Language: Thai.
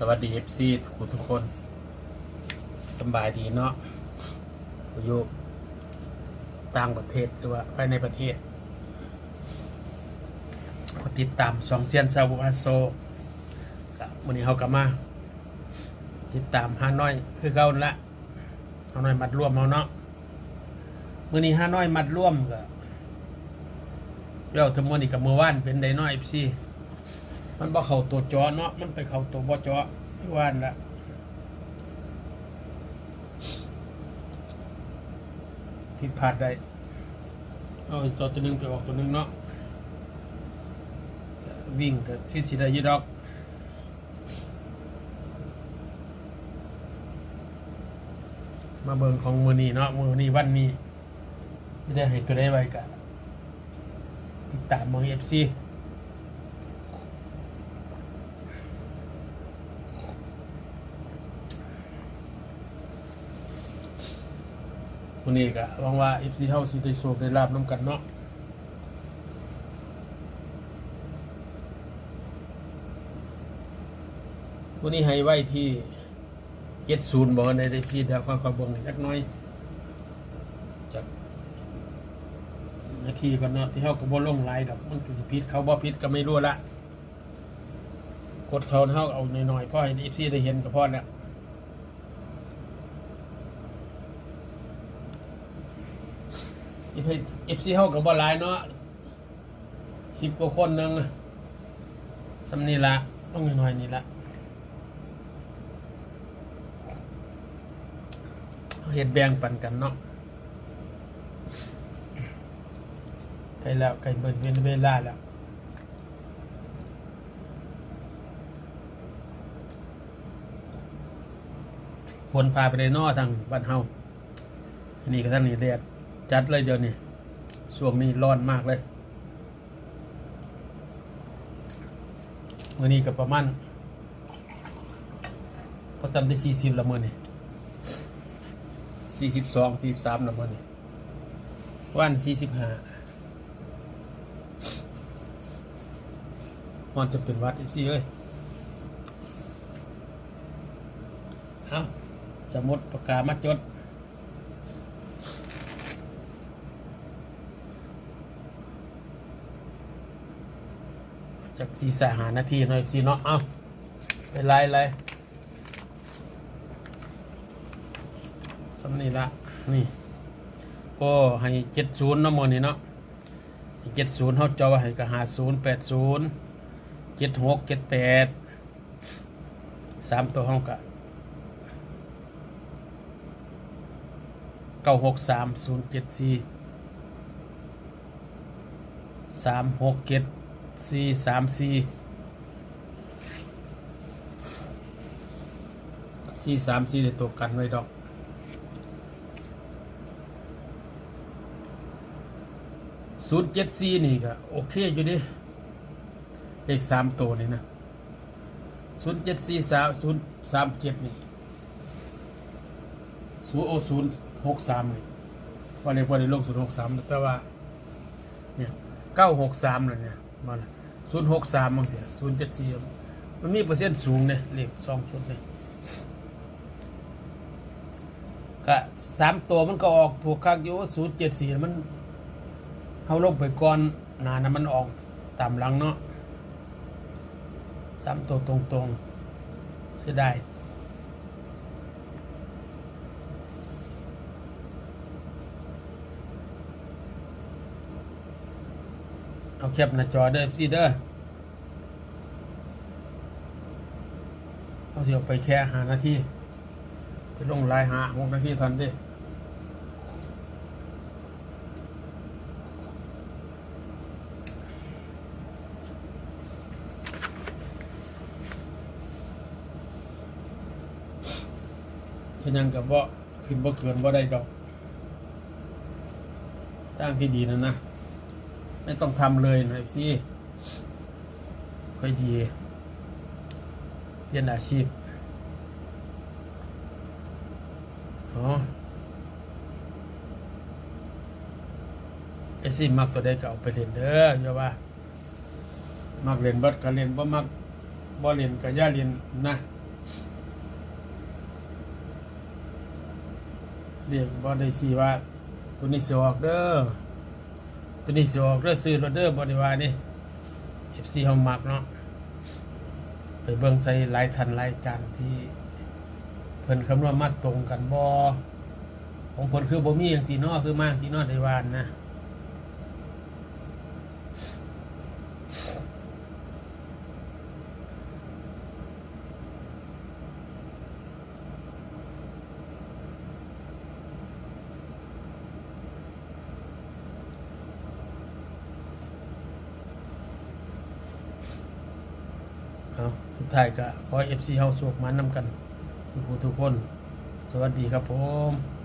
สวัสดีเอฟซีทุกทุกคนสบายดีเนาะอยู่ต่างประเทศหรือว่าภายในประเทศติดตามสองเซียนซาบูอาโซกับวันนี้เขากลับมา ติดตามฮานอยคือเก่าละฮานอยมัดร่วมเอาเนาะมื่อนี้ฮานอยมัดร่วมก็เดี๋ยวทั้งหมดนี่กับเมื่อวานเป็นไดน้อยเอฟซี มันบ่เข้าตัวจอเนาะมันไปเข้าตัวบ่จอที่ว่านละผิดพลาดได้เอาตัวตัวหนึงไปออกตัวหนึงเนาะวิ่งกับสิสิได้ยี่ดอกมาเบิ่งของมือนี้เนาะมือนี้วันนี้ไม่ได้ให้ตัวได้ไว้กันติดตามมองเอฟซี วันนี้ก็หวังว่า FC เฮาสิได้โชคได้ลาบน้ำกันเนาะวันนี้ให้ไว้ที่70บ่ในได้พี่เดี๋ยวความความบิ่งจักหน่อยจากนาทีก่อนเนาะที่เฮาก็บ่ลงหลายดอกมันก็สิผิดเขาบ่ผิดก็ไม่รู้ละกดเขาเฮาเอาหน่อยๆพอให้ FC ได้เห็นก็พ่อแล้ว เอฟซีเฮากับบอลายเนาะสิบกว่าคนนึงสำนี่ละต้องหน่อยนี่ละเฮ็ดแบ่งปันกันเนาะใกล้แล้วใกล้เบิดเวลเวลาแล้วฝนพาไปในนอทางบ้านเฮาอันนี้ก็ท่านนี่แดด จัดเลยเดี๋ยวนี้ช่วงนี้ร้อนมากเลยมื่อนี้กับประมาณเขาทำได้สี่สิบละมื่อนี่สี่สิบสองสี่สิบสามละมื่อนี่วันสี่สิบห้ามันจะเป็นวัดอีกสี่เอ้ยเอาสมุดปากกามาจด จากสีสหานาทีหน่อยสิเนาะเอาเป็นไรไรสำนี่ละนี่ ก็ให้เจ็ดศูนย์น้ำมันนี่เนาะเจ็ดศูนย์เขาจอให้ก็หาศูนย์แปดศูนย์เจ็ดหกเจ็ดแปดสามตัวห้องกะเก้าหกสามศูนย์เจ็ดสี่สามหกเจ็ด สี่สามสี่สี่สามสี่ในตัวกันไว้ดอกศูนย์เจ็ดสี่นี่ก็โอเคอยู่ดิเลขสามตัวนี่นะศูนย์เจ็ดสี่สามศูนย์สามเจ็ดนี่ศูนย์โอศูนย์หกสามนี่ว่าในวันในโลกศูนย์หกสามแต่ว่าเนี่ยเก้าหกสามเลยเนี่ย มันศูนย์หกสามบางเสียศูนย์เจ็ดสี่มันมีเปอร์เซ็นต์สูงเนี่ยเลขสองชุดเนี่ยก็สามตัวมันก็ออกถูกคักอยู่ศูนย์เจ็ดสี่มันเขาลงไปก่อนนานะมันออกตามหลังเนาะสามตัวตรงๆเสียดาย เอาแคปหน้าจอเด้อพี่เด้อเอาเสียไปแค่หานาทีไปลงลายหาหกนาทีทันดิเช่นยังกับว่าขึ้นบ่เกินบ่ได้ดอกจ้างที่ดีนะนะ ไม่ต้องทำเลยนะพี่ค่อยดีเรียนอาชีพอ๋อไอซี่มักตัวได้ก็เอาไปเรียนเด้อเจ้าว่า มักเรียนบัดก็เรียนบ่มักบ่เรียนก็ย่าเรียนนะเรียนบ่ได้สีว่าตัวนี้สออกเด้อ ตัวนี้สิออกเรื่อซื้อรถเดอร์บริวารนี่ FC เฮามักเนาะไปเบิ่งใส่หลายทันหลายจานที่เพิ่นคำนวณมาตรงกันบอของคนคือบ่มีจังสีนอคือมากสีนอได้ว่านะ สุดท้ายก็ขอเอฟซีเฮาสุกมานำกันทุกผู้ทุกคน สวัสดีครับผม